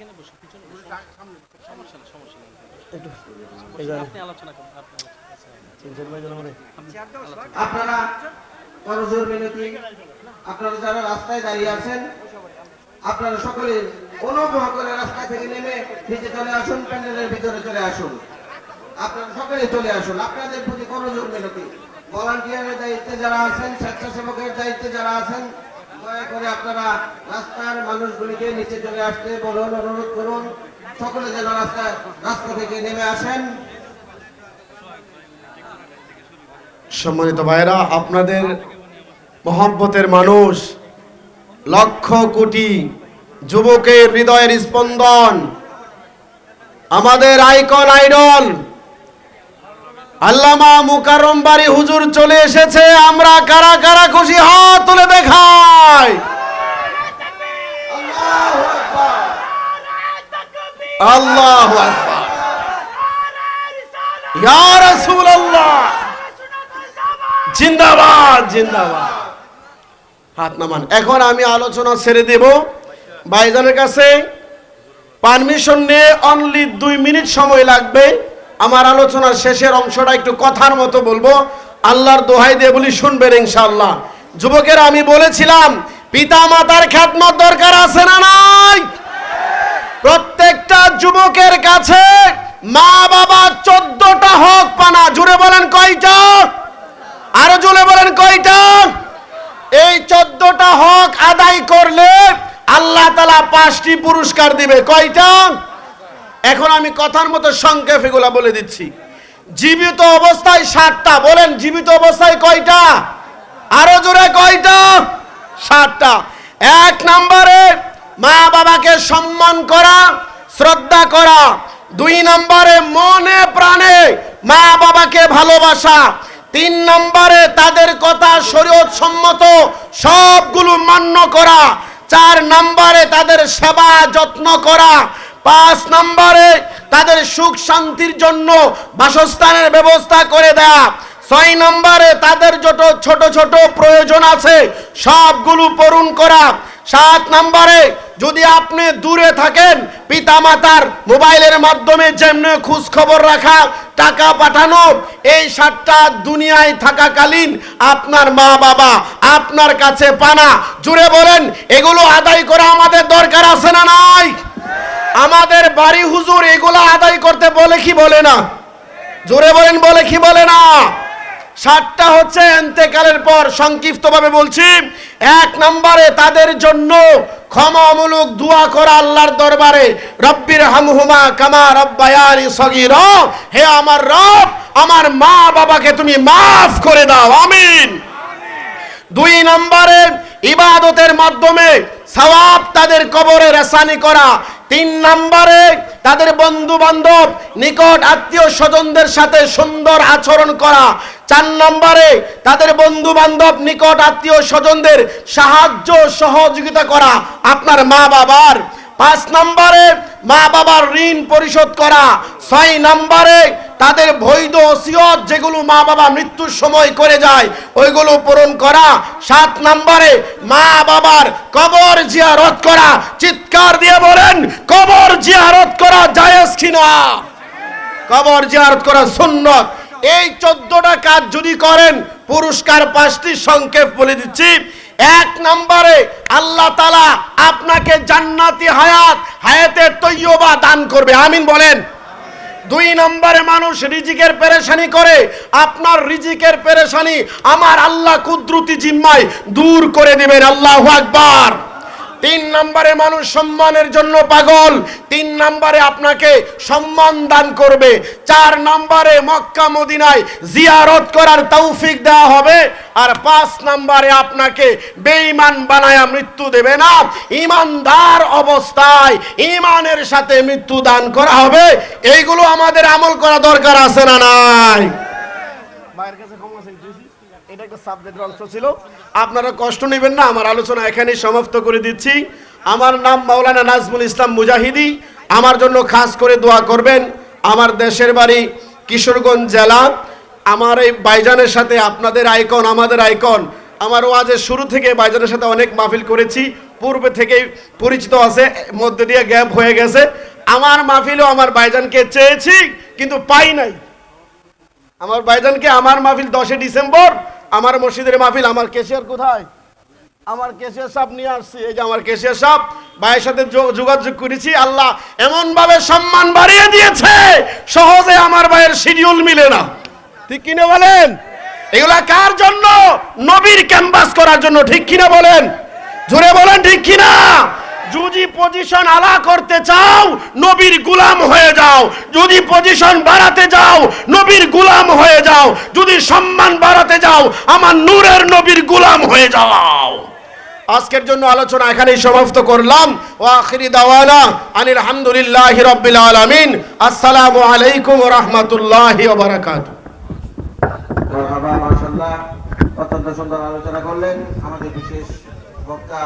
এখানে বসে পিছনে। সমস্যা নেই সমস্যা নেই। একটু আপনি আলোচনা করুন আপনি আলোচনা চিনছেন ভাই জানো মানে? আপনি আলোচনা আপনারা করজোর মিনতি। আপনারা যারা রাস্তায় দাঁড়িয়ে আছেন আপনারা সকলে অনুগ্রহ করে রাস্তা থেকে নেমে নিচে চলে আসুন প্যান্ডেলের ভিতরে চলে আসুন। আপনারা সকলে চলে আসুন। আপনাদের প্রতি করজোর মিনতি। ভলান্টিয়ারের দায়িত্বে যারা আছেন স্বেচ্ছাসেবকের দায়িত্বে যারা আছেন সম্মানিত ভাইরা আপনাদের মহব্বতের মানুষ, লক্ষ কোটি যুবকের হৃদয়ের স্পন্দন, আমাদের আইকন আইডল, আল্লামা মুকাররম বাড়ি হুজুর চলে এসেছে, আমরা কারা কারা খুশি হাত তুলে দেখাই আল্লাহু জিন্দাবাদ জিন্দাবাদ। হাত নামান। এখন আমি আলোচনা ছেড়ে দেব। ভাইজানের কাছে পারমিশন নিয়ে অনলি দুই মিনিট সময় লাগবে। আমার আলোচনার শেষের অংশটা একটু কথার মতো বলব। আল্লাহর দোহাই দিয়ে বলি, শুনবেন ইনশাআল্লাহ। যুবকেরা, আমি বলেছিলাম পিতা মাতার খ্যাতমত দরকার আছে না নাই প্রত্যেকটা কাছে মা বাবা চোদ্দটা হক পানা। জুড়ে বলেন কয়টা? আরও জুড়ে বলেন কয়টা? এই চোদ্দটা হক আদায় করলে আল্লাহ তালা পাঁচটি পুরস্কার দিবে। কয়টা? এখন আমি কথার মতো সংক্ষেপ এগুলা বলে দিচ্ছি। জীবিত অবস্থায় সাতটা। বলেন, জীবিত অবস্থায় কয়টা? আরও জোরে কয়টা? সাতটা। এক নম্বরে মা বাবাকে সম্মান করা, শ্রদ্ধা করা দুই নম্বরে মনে প্রাণে মা বাবাকে ভালোবাসা। তিন নম্বরে তাদের কথা শরীয়ত সম্মত, সবগুলো মান্য করা। চার নম্বরে তাদের সেবা যত্ন করা। পাঁচ নম্বরে তাদের সুখ শান্তির জন্য বাসস্থানের ব্যবস্থা করে দেয়া। ছয় নম্বরে তাদের যত ছোট ছোট প্রয়োজন আছে, সবগুলো পূরণ করা। সাত নম্বরে যদি আপনি দূরে থাকেন, পিতামাতার মোবাইলের মাধ্যমে যেমনি খোঁজ খবর রাখা, টাকা পাঠানো, এই সাতটা দুনিয়ায় থাকাকালীন আপনার মা বাবা, আপনার কাছে পানা। জুড়ে বলেন, এগুলো আদায় করা আমাদের দরকার আছে না নাই? আমাদের বাড়ি হুজুর এগুলো আদায় করতে বলে কি বলে না? জোরে বলেন, বলে কি বলে না? সাতটা হচ্ছে এন্তেকালের পর সংক্ষিপ্তভাবে বলছি। এক নম্বরে তাদের জন্য ক্ষমামূলক দোয়া করা আল্লাহর দরবারে, রব্বির হামহুমা কামা রব্বায়ানি সগীর হে আমার রব, আমার মা বাবাকে তুমি মাফ করে দাও আমিন। দুই নম্বরে ইবাদতের মাধ্যমে সওয়াব তাদের কবরে রেসানি করা তিন নম্বরে তাদের বন্ধু বান্ধব নিকট আত্মীয় স্বজনদের সাথে সুন্দর আচরণ করা। চার নম্বরে তাদের বন্ধু বান্ধব নিকট আত্মীয় স্বজনদের সাহায্য সহযোগিতা করা। আপনার মা বাবার পাঁচ নম্বরে মা বাবার ঋণ পরিশোধ করা, ছয় নম্বরে তাদের বৈধ ওসিয়ত যেগুলো মা বাবা মৃত্যুর সময় করে যায়, ওইগুলো পূরণ করা, সাত নম্বরে মা বাবার কবর জিয়ারত করা, চিৎকার দিয়ে বলেন, কবর জিয়ারত করা জায়েজ কিনা? কবর জিয়ারত করা সুন্নত। এই চোদ্দটা কাজ যদি করেন, পুরস্কার পাঁচটি সংক্ষেপ বলে দিচ্ছি। এক নম্বরে আল্লাহ তালা আপনাকে জান্নাতি হায়াত, হায়াতের তৈয়বা দান করবে। আমিন বলেন। দুই নম্বরে মানুষ রিজিকের পেরেশানি করে। আপনার রিজিকের পেরেশানি আমার আল্লাহ কুদরতি জিম্মায় দূর করে দিবেন। আল্লাহ আকবার। তিন নম্বরে মানুষ সম্মানের জন্য পাগল, তিন নম্বরে আপনাকে সম্মান দান করবে, চার নম্বরে মক্কা মদিনায় জিয়ারত করার তৌফিক দেওয়া হবে, আর পাঁচ নম্বরে আপনাকে বেঈমান বানায়া মৃত্যু দেবে না, ইমানদার অবস্থায় ইমানের সাথে মৃত্যু দান করা হবে, এইগুলো আমাদের আমল করা দরকার আছে না নাই? মায়ের কাছে ক্ষমা এটা একটা সাবজেক্টের অংশ ছিল। আপনারা কষ্ট নেবেন না, আমার আলোচনা এখানেই সমাপ্ত করে দিচ্ছি। আমার নাম মাওলানা নাজমুল ইসলাম মুজাহিদি। আমার জন্য খাস করে দোয়া করবেন আমার দেশের বাড়ি কিশোরগঞ্জ জেলা। আমার এই বাইজানের সাথে আপনাদের আইকন, আমাদের আইকন। আমার ওয়াজের শুরু থেকে বাইজানের সাথে অনেক মাহফিল করেছি। পূর্বে থেকেই পরিচিত আছে, মধ্যে দিয়ে গ্যাপ হয়ে গেছে। আমার মাহফিলও আমার বাইজানকে চেয়েছি, কিন্তু পাই নাই। আমার বাইজানকে আমার মাহফিল দশে ডিসেম্বর আমার মসজিদের মাহফিল, আমার কেশিয়ার কোথায়? আমার কেশিয়ার সাপ নিয়ে আসছি, এই যে আমার কেশিয়ার সাপ, ভাইয়ের সাথে যোগাযোগ করেছি, আল্লাহ এমন ভাবে সম্মান বাড়িয়ে দিয়েছে, সহজে আমার ভাইয়ের শিডিউল মিলে না। ঠিক কিনে বলেন? এগুলা কার জন্য? নবীর ক্যাম্পাস করার জন্য, ঠিক কিনা বলেন? জোরে বলেন, ঠিক কিনা? যদি পজিশন আলা করতে চাও নবীর গুলাম হয়ে যাও। যদি পজিশন বাড়াতে যাও নবীর গুলাম হয়ে যাও। যদি সম্মান বাড়াতে যাও আমার নূরের নবীর গুলাম হয়ে যাও। আজকের জন্য আলোচনা এখানেই সমাপ্ত করলাম। ও আখিরি দাওয়ানা আনিল হামদুলিল্লাহ রাব্বিল আলামিন। আসসালামু আলাইকুম ওয়া রাহমাতুল্লাহি ওয়া বারাকাতুহু। মারহাবা মাশাআল্লাহ অত্যন্ত সুন্দর আলোচনা করলেন। আমাদের বিশেষ বক্তা